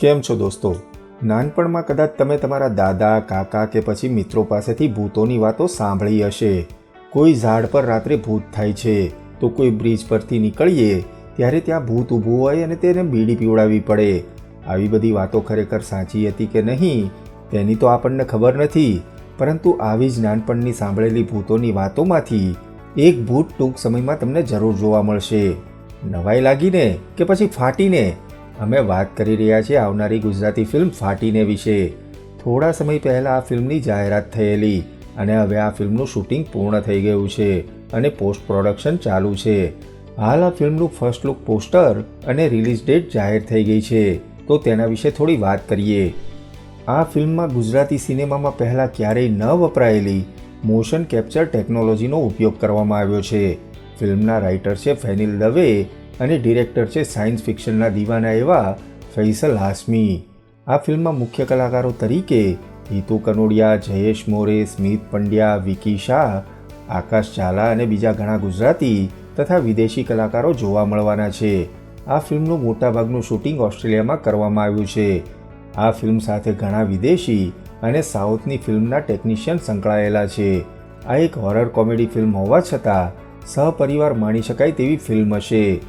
કેમ છો દોસ્તો? નાનપણમાં કદાચ તમે તમારા દાદા, કાકા કે પછી મિત્રો પાસેથી ભૂતોની વાતો સાંભળી હશે. કોઈ ઝાડ પર રાત્રે ભૂત થાય છે, તો કોઈ બ્રિજ પરથી નીકળીએ, ત્યારે ત્યાં ભૂત ઊભું હોય અને તેને બીડી પીવડાવવી પડે. આવી બધી વાતો ખરેખર સાચી હતી કે નહીં, તેની તો આપણને ખબર નથી. પરંતુ આવી જ નાનપણની સાંભળેલી ભૂતોની વાતોમાંથી એક ભૂત ટૂંક સમયમાં તમને જરૂર જોવા મળશે. નવાઈ લાગીને કે પછી ફાટીને અમે વાત કરી રહ્યા છીએ આવનારી ગુજરાતી ફિલ્મ ફાટીને વિશે. થોડા સમય પહેલાં આ ફિલ્મની જાહેરાત થયેલી અને હવે આ ફિલ્મનું શૂટિંગ પૂર્ણ થઈ ગયું છે અને પોસ્ટ પ્રોડક્શન ચાલુ છે. હાલ આ ફિલ્મનું ફર્સ્ટ લુક પોસ્ટર અને રિલીઝ ડેટ જાહેર થઈ ગઈ છે. તો તેના વિશે થોડી વાત કરીએ. આ ફિલ્મમાં ગુજરાતી સિનેમામાં પહેલાં ક્યારેય ન વપરાયેલી મોશન કેપ્ચર ટેકનોલોજીનો ઉપયોગ કરવામાં આવ્યો છે. ફિલ્મના રાઇટર છે ફેનિલ દવે અને ડિરેક્ટર છે સાયન્સ ફિક્શનના દીવાના એવા ફૈસલ હાસમી. આ ફિલ્મમાં મુખ્ય કલાકારો તરીકે હિતુ કનોડિયા, જયેશ મોરે, સ્મિત પંડ્યા, વિકી શાહ, આકાશ ઝાલા અને બીજા ઘણા ગુજરાતી તથા વિદેશી કલાકારો જોવા મળવાના છે. આ ફિલ્મનું મોટાભાગનું શૂટિંગ ઓસ્ટ્રેલિયામાં કરવામાં આવ્યું છે. આ ફિલ્મ સાથે ઘણા વિદેશી અને સાઉથની ફિલ્મના ટેકનિશિયન સંકળાયેલા છે. આ એક હોરર કોમેડી ફિલ્મ હોવા છતાં સહપરિવાર માણી શકાય તેવી ફિલ્મ હશે.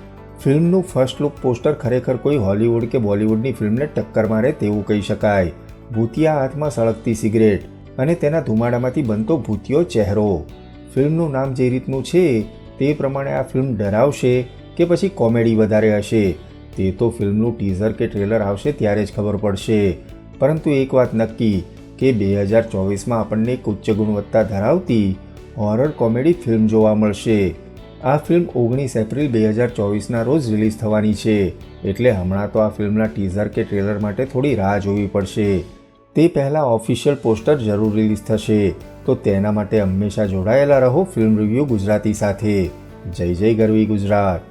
ફિલ્મનું ફર્સ્ટ લુક પોસ્ટર ખરેખર કોઈ હોલિવૂડ કે બોલિવૂડની ફિલ્મને ટક્કર મારે તેવું કહી શકાય. ભૂતિયા હાથમાં સળગતી સિગરેટ અને તેના ધુમાડામાંથી બનતો ભૂતિયો ચહેરો. ફિલ્મનું નામ જે રીતનું છે તે પ્રમાણે આ ફિલ્મ ડરાવશે કે પછી કોમેડી વધારે હશે. તે તો ફિલ્મનું ટીઝર કે ટ્રેલર આવશે ત્યારે જ ખબર પડશે. પરંતુ એક વાત નક્કી કે બે હજાર ચોવીસમાં આપણને એક ઉચ્ચ ગુણવત્તા ધરાવતી હોરર કોમેડી ફિલ્મ જોવા મળશે. આ ફિલ્મ ઓગણીસ એપ્રિલ બે હજાર ચોવીસના રોજ રિલીઝ થવાની છે. એટલે હમણાં તો આ ફિલ્મના ટીઝર કે ટ્રેલર માટે થોડી રાહ જોવી પડશે. તે પહેલાં ઓફિશિયલ પોસ્ટર જરૂર રિલીઝ થશે. તો તેના માટે હંમેશા જોડાયેલા રહો ફિલ્મ રિવ્યૂ ગુજરાતી સાથે. જય જય ગરવી ગુજરાત.